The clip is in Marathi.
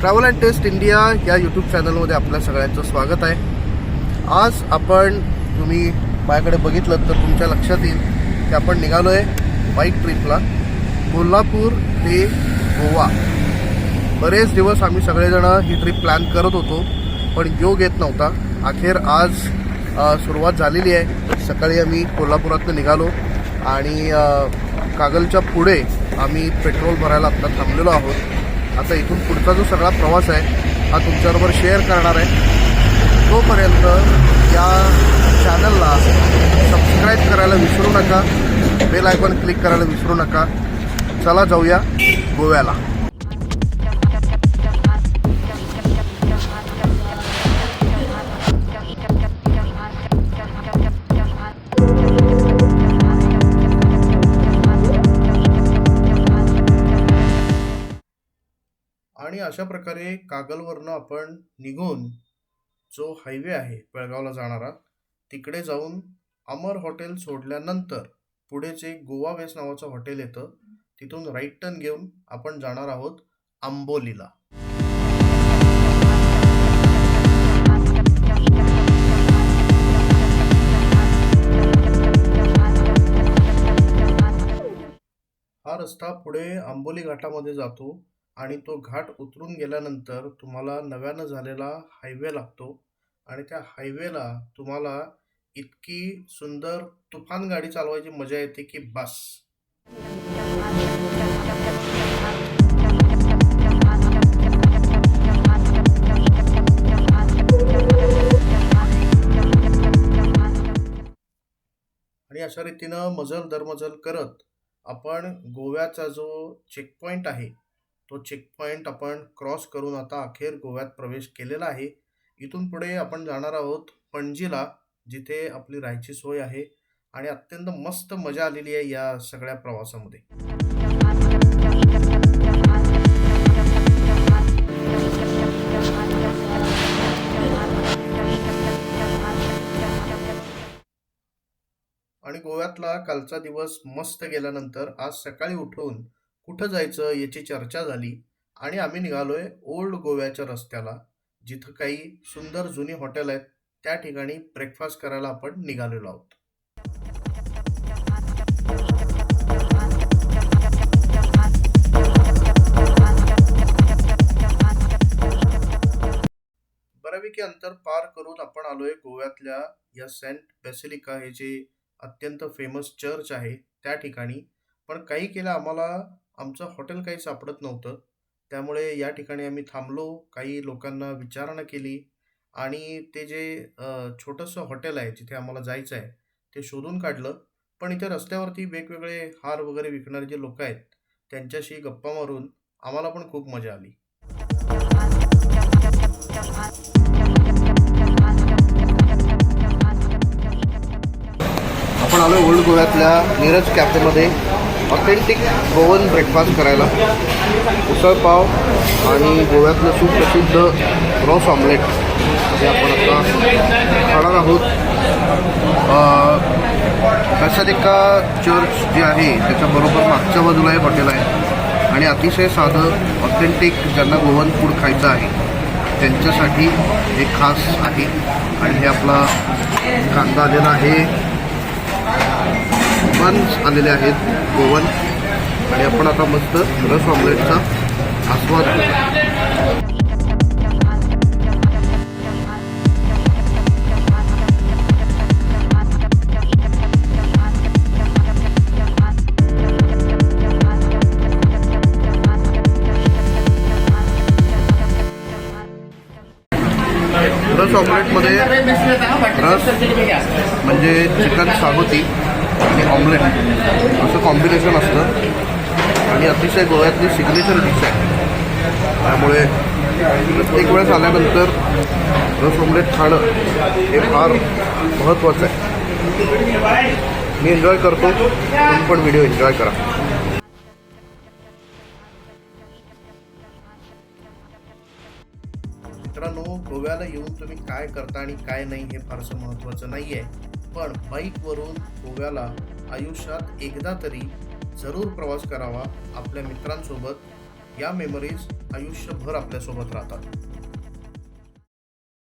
ट्रॅव्हल अँड टेस्ट इंडिया या यूट्यूब चॅनलमध्ये आपल्या सगळ्यांचं स्वागत आहे. आज आपण तुम्ही माझ्याकडे बघितलं तर तुमच्या लक्षात येईल की आपण निघालो आहे बाईक ट्रिपला कोल्हापूर ते गोवा. बरेच दिवस आम्ही सगळेजणं ही ट्रिप प्लॅन करत होतो पण योग येत नव्हता. अखेर आज सुरुवात झालेली आहे. सकाळी आम्ही कोल्हापुरातनं निघालो आणि कागलच्या पुढे आम्ही पेट्रोल भरायला आत्ता थांबलेलो आहोत. आता इथून पुढचा जो सगळा प्रवास आहे हा तुमच्याबरोबर शेअर करणार आहे. तोपर्यंत या चॅनलला सबस्क्राईब करायला विसरू नका बेल आयकॉन क्लिक करायला विसरू नका. चला जाऊया गोव्याला. अशा प्रकारे कागलवरनं आपण निघून जो हायवे आहे बेळगावला जाणारा तिकडे जाऊन अमर हॉटेल सोडल्यानंतर पुढे जे गोवा वेस नावाचं हॉटेल येतं तिथून राईट टर्न घेऊन आपण जाणार आहोत आंबोलीला. हा रस्ता पुढे आंबोली घाटामध्ये जातो. आणि तो घाट उतरून गेल्यानंतर तुम्हाला नव्यानं झालेला हायवे लागतो. आणि त्या हायवेला तुम्हाला इतकी सुंदर तुफान गाडी चालवायची मजा येते की बस. आणि अशा रीतीनं मजल दरमजल करत आपण गोव्याचा जो चेकपॉईंट आहे तो चेकपॉईंट आपण क्रॉस करून आता अखेर गोव्यात प्रवेश केलेला आहे. इथून पुढे आपण जाणार आहोत पणजीला जिथे आपली राहायची सोय आहे. आणि अत्यंत मस्त मजा आलेली आहे या सगळ्या प्रवासामध्ये. आणि गोव्यातला कालचा दिवस मस्त गेल्यानंतर आज सकाळी उठून कुठं जायचं याची चर्चा झाली आणि आम्ही निघालोय ओल्ड गोव्याच्या रस्त्याला जिथं काही सुंदर जुनी हॉटेल आहेत. त्या ठिकाणी ब्रेकफास्ट करायला आपण निघालेलो आहोत. बऱ्यापैकी अंतर पार करून आपण आलोय गोव्यातल्या या सेंट बेसिलिका हे जे अत्यंत फेमस चर्च आहे त्या ठिकाणी. पण काही केलं आम्हाला आमचं हॉटेल काही सापडत नव्हतं. त्यामुळे या ठिकाणी आम्ही थांबलो काही लोकांना विचारणा केली आणि ते जे छोटंसं हॉटेल आहे जिथे आम्हाला जायचं आहे ते शोधून काढलं. पण इथे रस्त्यावरती वेगवेगळे हार वगैरे विकणारे जे लोक आहेत त्यांच्याशी गप्पा मारून आम्हाला पण खूप मजा आली. आपण आलो ओल्ड गोव्यातल्या नीरज कॅफेमध्ये ऑथेंटिक गोवन ब्रेकफास्ट करायला. उसळपाव आणि गोव्यातलं सुप्रसिद्ध रॉस ऑमलेट. हे आपण आता खाणार आहोत. बेसालिका चर्च जे आहे त्याच्याबरोबर मागच्या बाजूला हे हॉटेल आहे. आणि अतिशय साधं ऑथेंटिक ज्यांना गोवन फूड खायचं आहे त्यांच्यासाठी हे खास आहे. आणि हे आपला कांदा आलेला आहे. बन्स आलेले आहेत गोवन आणि आपण आता मस्त रस ऑमलेटचा आस्वाद घेऊ. रस ऑमलेटमध्ये रस म्हणजे चिकन सागोती आणि ऑमलेट असं कॉम्बिनेशन असतं. आणि अतिशय गोव्यातली सिग्नेचर डिश आहे. त्यामुळे प्रत्येक वेळेस आल्यानंतर रस ऑमलेट खाणं हे फार महत्त्वाचं आहे. मी एन्जॉय करतो. तुम्ही पण व्हिडिओ एन्जॉय करा. मित्रांनो गोव्याला येऊन तुम्ही काय करता आणि काय नाही हे फारसं महत्त्वाचं नाही आहे पण बाईकवरून गोव्याला आयुष्यात एकदा तरी जरूर प्रवास करावा आपल्या मित्रांसोबत. या मेमरीज आयुष्यभर आपल्यासोबत राहतात.